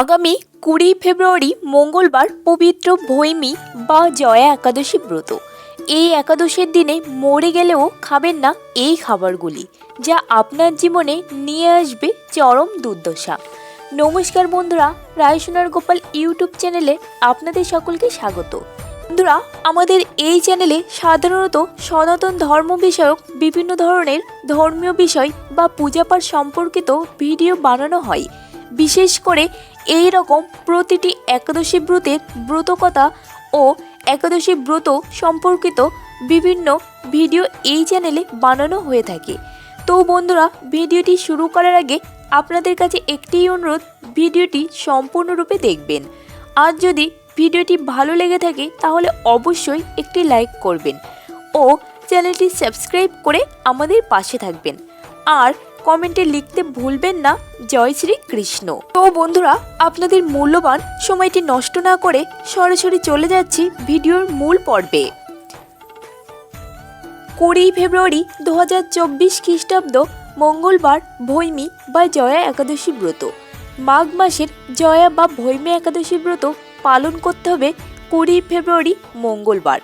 আগামী কুড়ি ফেব্রুয়ারি মঙ্গলবার পবিত্র ভৈমী বা জয়া একাদশী ব্রত। এই একাদশীর দিনে মরে গেলেও খাবেন না এই খাবারগুলি, যা আপনার জীবনে নিয়ে আসবে চরম দুর্দশা। নমস্কার বন্ধুরা, রায়সোনার গোপাল ইউটিউব চ্যানেলে আপনাদের সকলকে স্বাগত। বন্ধুরা, আমাদের এই চ্যানেলে সাধারণত সনাতন ধর্ম বিষয়ক বিভিন্ন ধরনের ধর্মীয় বিষয় বা পূজাপাঠ সম্পর্কিত ভিডিও বানানো হয়। বিশেষ করে এই রকম প্রতিটি একাদশী ব্রতের ব্রতকথা ও একাদশী ব্রত সম্পর্কিত বিভিন্ন ভিডিও এই চ্যানেলে বানানো হয়ে থাকে। তো বন্ধুরা, ভিডিওটি শুরু করার আগে আপনাদের কাছে একটিই অনুরোধ, ভিডিওটি সম্পূর্ণরূপে দেখবেন। আর যদি ভিডিওটি ভালো লেগে থাকে, তাহলে অবশ্যই একটি লাইক করবেন ও চ্যানেলটি সাবস্ক্রাইব করে আমাদের পাশে থাকবেন। আর কমেন্টে লিখতে ভুলবেন না। জয় শ্রী কৃষ্ণ তো বন্ধুরা, আপনাদের মূল্যবান সময়টি নষ্ট না করে সরাসরি চলে যাচ্ছি ভিডিওর মূল পর্বে। কুড়ি ফেব্রুয়ারি দু হাজার চব্বিশ খ্রিস্টাব্দ, মঙ্গলবার ভৈমী বা জয়া একাদশী ব্রত। মাঘ মাসের জয়া বা ভৈমী একাদশী ব্রত পালন করতে হবে কুড়ি ফেব্রুয়ারি, মঙ্গলবার।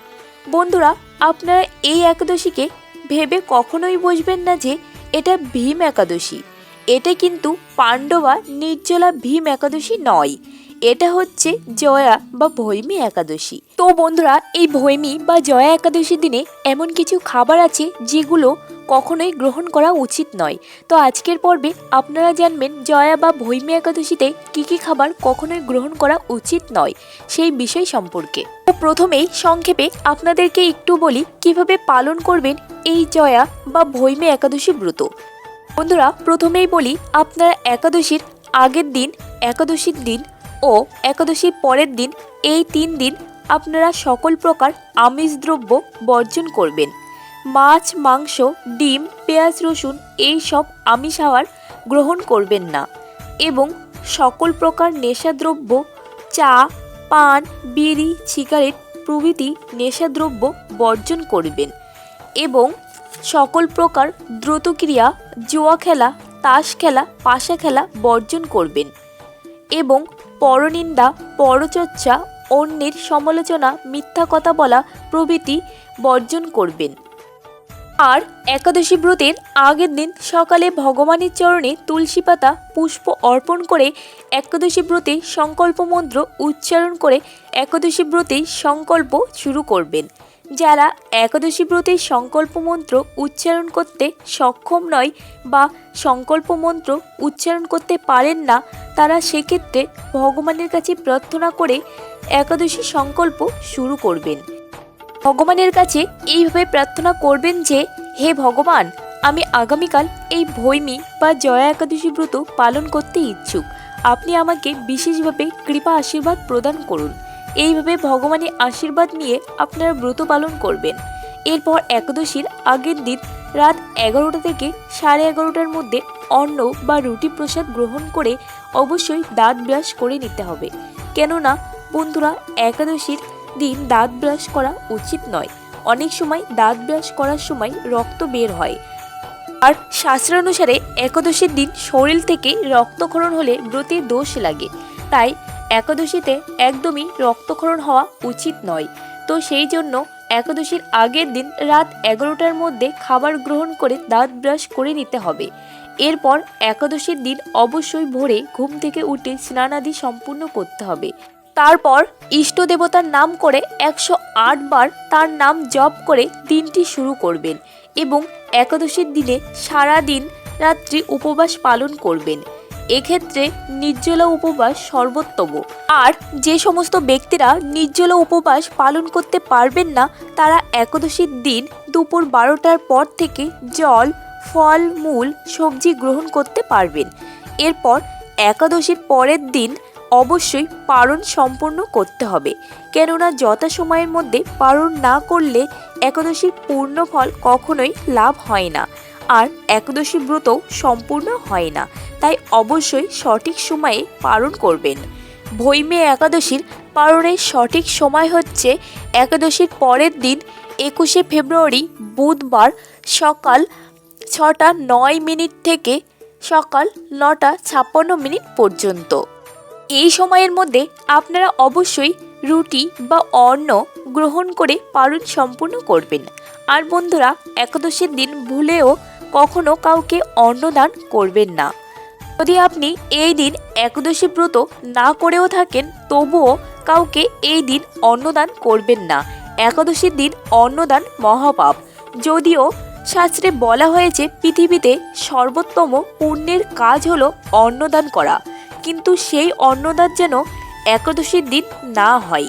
বন্ধুরা, আপনারা এই একাদশীকে ভেবে কখনোই বুঝবেন না যে এটা ভীম একাদশী। এটা কিন্তু পাণ্ডবা নির্জলা ভীম একাদশী নয়। এটা হচ্ছে জয়া বা ভৈমী একাদশী। তো বন্ধুরা, এই ভৈমী বা জয়া একাদশীর দিনে এমন কিছু খাবার আছে যেগুলো কখনোই গ্রহণ করা উচিত নয়। তো আজকের পর্বে আপনারা জানবেন জয়া বা ভৈমী একাদশীতে কী কী খাবার কখনোই গ্রহণ করা উচিত নয় সেই বিষয় সম্পর্কে। তো প্রথমেই সংক্ষেপে আপনাদেরকে একটু বলি কীভাবে পালন করবেন এই জয়া বা ভৈমী একাদশী ব্রত। বন্ধুরা, প্রথমেই বলি আপনারা একাদশীর আগের দিন, একাদশীর দিন ও একাদশীর পরের দিন, এই তিন দিন আপনারা সকল প্রকার আমিষ দ্রব্য বর্জন করবেন। মাছ, মাংস, ডিম, পেঁয়াজ, রসুন এই সব আমিষ আহার গ্রহণ করবেন না এবং সকল প্রকার নেশাদ্রব্য চা, পান, বিড়ি, সিগারেট প্রভৃতি নেশাদ্রব্য বর্জন করবেন এবং সকল প্রকার দ্রুতক্রিয়া, জুয়া খেলা, তাস খেলা, পাশা খেলা বর্জন করবেন এবং পরনিন্দা, পরচর্চা, অন্যের সমালোচনা, মিথ্যা কথা বলা প্রভৃতি বর্জন করবেন। আর একাদশী ব্রতের আগের দিন সকালে ভগবানের চরণে তুলসী পাতা পুষ্প অর্পণ করে একাদশী ব্রতে সংকল্প মন্ত্র উচ্চারণ করে একাদশী ব্রতে সংকল্প শুরু করবেন। যারা একাদশী ব্রতের সংকল্প মন্ত্র উচ্চারণ করতে সক্ষম নয় বা সংকল্প মন্ত্র উচ্চারণ করতে পারেন না, তারা সেক্ষেত্রে ভগবানের কাছে প্রার্থনা করে একাদশী সংকল্প শুরু করবেন। ভগবানের কাছে এইভাবে প্রার্থনা করবেন যে, হে ভগবান, আমি আগামীকাল এই ভৈমী বা জয়া একাদশী ব্রত পালন করতে ইচ্ছুক। আপনি আমাকে বিশেষভাবে কৃপা আশীর্বাদ প্রদান করুন। এইভাবে ভগবানের আশীর্বাদ নিয়ে আপনারা ব্রত পালন করবেন। এরপর একাদশীর আগের দিন রাত এগারোটা থেকে সাড়ে এগারোটার মধ্যে অন্ন বা রুটি প্রসাদ গ্রহণ করে অবশ্যই দাঁত ব্রাশ করে নিতে হবে। কেননা, বন্ধুরা, একাদশীর দিন দাঁত ব্রাশ করা উচিত নয়। অনেক সময় দাঁত ব্রাশ করার সময় রক্ত বের হয়। আর শাস্ত্রানুসারে একাদশীর দিন শরীর থেকে রক্তক্ষরণ হলে ব্রতের দোষ লাগে। তাই একাদশীতে একদমই রক্তক্ষরণ হওয়া উচিত নয়। তো সেই জন্য একাদশীর আগের দিন রাত এগারোটার মধ্যে খাবার গ্রহণ করে দাঁত ব্রাশ করে নিতে হবে। এরপর একাদশীর দিন অবশ্যই ভোরে ঘুম থেকে উঠে স্নানাদি সম্পূর্ণ করতে হবে। তারপর ইষ্ট দেবতার নাম করে একশো আট বার তার নাম জপ করে দিনটি শুরু করবেন এবং একাদশীর দিনে সারা দিন রাত্রি উপবাস পালন করবেন। এক্ষেত্রে নির্জলা উপবাস সর্বোত্তম। আর যে সমস্ত ব্যক্তিরা নির্জলা উপবাস পালন করতে পারবেন না, তারা একাদশীর দিন দুপুর বারোটার পর থেকে জল, ফল, মূল, সবজি গ্রহণ করতে পারবেন। এরপর একাদশীর পরের দিন অবশ্যই পারণ সম্পূর্ণ করতে হবে। কেননা যথাসময়ের মধ্যে পারণ না করলে একাদশীর পূর্ণ ফল কখনোই লাভ হয় না। আর একাদশী ব্রত সম্পূর্ণ হয় না, তাই অবশ্যই সঠিক সময়ে পালন করবেন। ভৈমে একাদশীর পালনের সঠিক সময় হচ্ছে একাদশীর পরের দিন, একুশে ফেব্রুয়ারি বুধবার সকাল ছটা নয় মিনিট থেকে সকাল নটা ছাপ্পান্ন মিনিট পর্যন্ত। এই সময়ের মধ্যে আপনারা অবশ্যই রুটি বা অন্ন গ্রহণ করে পালন সম্পূর্ণ করবেন। আর বন্ধুরা, একাদশীর দিন ভুলেও কখনো কাউকে অন্নদান করবেন না। যদি আপনি এই দিন একাদশী ব্রত না করেও থাকেন, তবুও কাউকে এই দিন অন্নদান করবেন না। একাদশীর দিন অন্নদান মহাপাপ। যদিও শাস্ত্রে বলা হয়েছে, পৃথিবীতে সর্বোত্তম পুণ্যের কাজ হলো অন্নদান করা। কিন্তু সেই অন্নদান যেন একাদশীর দিন না হয়।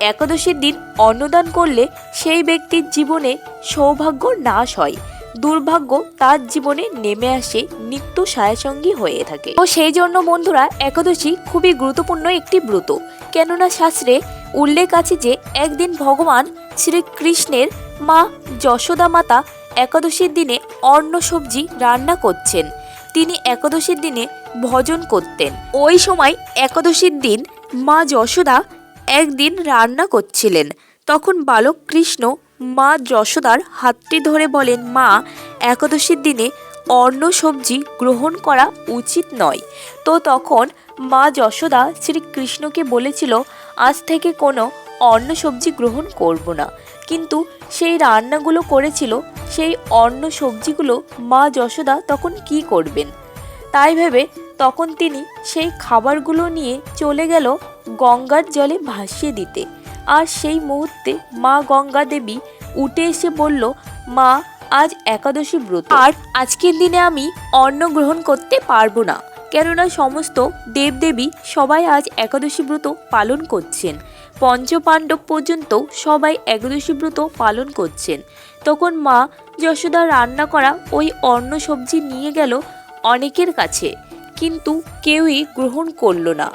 একাদশীর দিন অন্নদান করলে সেই ব্যক্তির জীবনে সৌভাগ্য নাশ হয়। দুর্ভাগ্য তার জীবনে নেমে আসে নিত্য সায়াসঙ্গী হয়ে থাকে। তো সেই জন্য বন্ধুরা, একাদশী খুবই গুরুত্বপূর্ণ একটি ব্রত। কেননা শাস্ত্রে উল্লেখ আছে যে, একদিন ভগবান শ্রীকৃষ্ণের মা যশোদা মাতা একাদশীর দিনে অন্ন সবজি রান্না করছেন। তিনি একাদশীর দিনে ভজন করতেন। ওই সময় একাদশীর দিন মা যশোদা একদিন রান্না করছিলেন। তখন বালক কৃষ্ণ মা যশোদার হাতটি ধরে বলেন, মা, একাদশীর দিনে অন্ন সবজি গ্রহণ করা উচিত নয়। তো তখন মা যশোদা শ্রীকৃষ্ণকে বলেছিল, আজ থেকে কোনো অন্ন সবজি গ্রহণ করব না। কিন্তু সেই রান্নাগুলো করেছিল, সেই অন্ন সবজিগুলো মা যশোদা তখন কি করবেন? তাই ভেবে তখন তিনি সেই খাবারগুলো নিয়ে চলে গেল গঙ্গার জলে ভাসিয়ে দিতে। আর সেই মুহূর্তে মা গঙ্গা দেবী উঠে এসে বলল, মা, আজ একাদশী ব্রত। আর আজকের দিনে আমি অন্ন গ্রহণ করতে পারব না। কেননা সমস্ত দেবদেবী সবাই আজ একাদশী ব্রত পালন করছেন। পঞ্চপাণ্ডব পর্যন্ত সবাই একাদশী ব্রত পালন করছেন। তখন মা যশোদা রান্না করা ওই অন্ন সবজি নিয়ে গেল অনেকের কাছে। কিন্তু কেউই গ্রহণ করল না।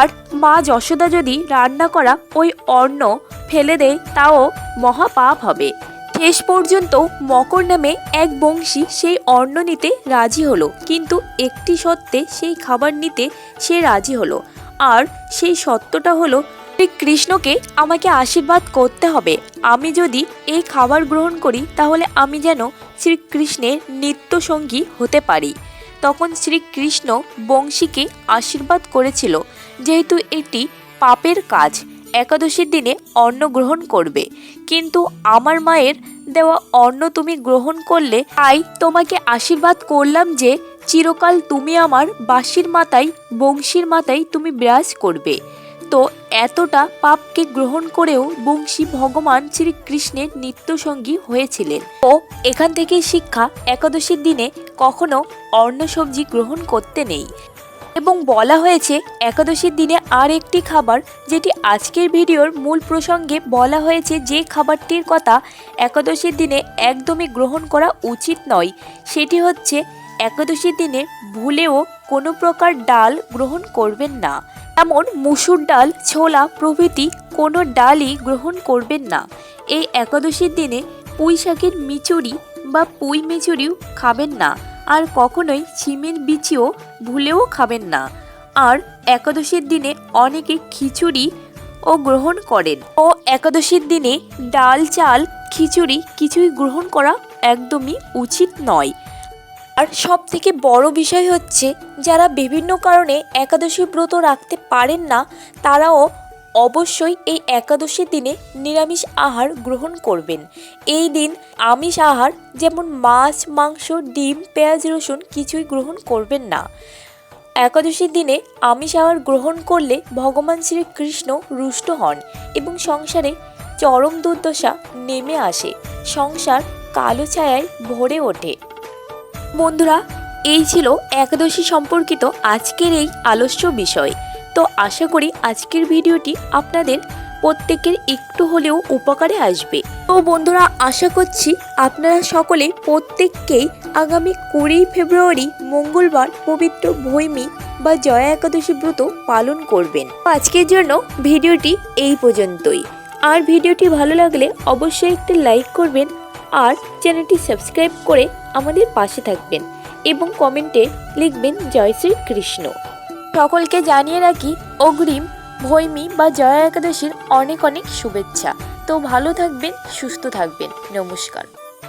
আর মা যশোদা যদি রান্না করা ওই অন্ন ফেলে দেয়, তাও মহাপাপ হবে। শেষ পর্যন্ত মকর নামে এক বংশী সেই অন্ন নিতে রাজি হলো, কিন্তু একটি সত্ত্বে সেই খাবার নিতে সে রাজি হলো। আর সেই সত্যটা হলো কৃষ্ণকে আমাকে আশীর্বাদ করতে হবে। আমি যদি এই খাবার গ্রহণ করি, তাহলে আমি যেন শ্রীকৃষ্ণের নিত্য সঙ্গী হতে পারি। তখন শ্রীকৃষ্ণ বংশীকে আশীর্বাদ করেছিল। যেহেতু এটি পাপের কাজ, একাদশীর দিনে অন্ন গ্রহণ করবে। কিন্তু আমার মায়ের দেওয়া অন্ন তুমি গ্রহণ করলে, তাই তোমাকে আশীর্বাদ করলাম যে চিরকাল তুমি আমার বাঁশির মাথায় বংশীর মাথায় তুমি বিরাজ করবে। তো এতটা পাপকে গ্রহণ করেও বংশী ভগবান শ্রীকৃষ্ণের নিত্যসঙ্গী হয়েছিলেন। ও এখান থেকে শিক্ষা, একাদশীর দিনে কখনো অন্ন সবজি গ্রহণ করতে নেই। এবং বলা হয়েছে একাদশীর দিনে আর একটি খাবার যেটি আজকের ভিডিওর মূল প্রসঙ্গে বলা হয়েছে যে খাবারটির কথা একাদশীর দিনে একদমই গ্রহণ করা উচিত নয়। সেটি হচ্ছে একাদশীর দিনে ভুলেও কোনো প্রকার ডাল গ্রহণ করবেন না। যেমন মুসুর ডাল, ছোলা প্রভৃতি কোনো ডালই গ্রহণ করবেন না। এই একাদশীর দিনে পুঁই শাকের মিচুরি বা পুঁই মিচুরিও খাবেন না। আর কখনোই সিমের বিচিও ভুলেও খাবেন না। আর একাদশীর দিনে অনেকে খিচুড়ি ও গ্রহণ করেন। ও একাদশীর দিনে ডাল, চাল, খিচুড়ি কিছুই গ্রহণ করা একদমই উচিত নয়। আর সব থেকে বড় বিষয় হচ্ছে, যারা বিভিন্ন কারণে একাদশী ব্রত রাখতে পারেন না, তারাও অবশ্যই এই একাদশীর দিনে নিরামিষ আহার গ্রহণ করবেন। এই দিন আমিষ আহার যেমন মাছ, মাংস, ডিম, পেঁয়াজ, রসুন কিছুই গ্রহণ করবেন না। একাদশীর দিনে আমিষ আহার গ্রহণ করলে ভগবান শ্রীকৃষ্ণ রুষ্ট হন এবং সংসারে চরম দুর্দশা নেমে আসে। সংসার কালো ছায়ায় ভরে ওঠে। বন্ধুরা, এই ছিল একাদশী সম্পর্কিত আজকের এই আলস্য বিষয়। তো আশা করি আজকের ভিডিওটি আপনাদের প্রত্যেকের একটু হলেও উপকারে আসবে। তো বন্ধুরা, আশা করছি আপনারা সকলে প্রত্যেককেই আগামী কুড়ি ফেব্রুয়ারি মঙ্গলবার পবিত্র ভৈমী বা জয়া একাদশী ব্রত পালন করবেন। আজকের জন্য ভিডিওটি এই পর্যন্তই। আর ভিডিওটি ভালো লাগলে অবশ্যই একটি লাইক করবেন আর চ্যানেলটি সাবস্ক্রাইব করে আমাদের পাশে থাকবেন এবং কমেন্টে লিখবেন জয় শ্রী কৃষ্ণ সকলকে জানিয়ে রাখি, অগ্রিম, ভৈমী বা জয়া একাদশীর অনেক অনেক শুভেচ্ছা। তো ভালো থাকবেন, সুস্থ থাকবেন। নমস্কার।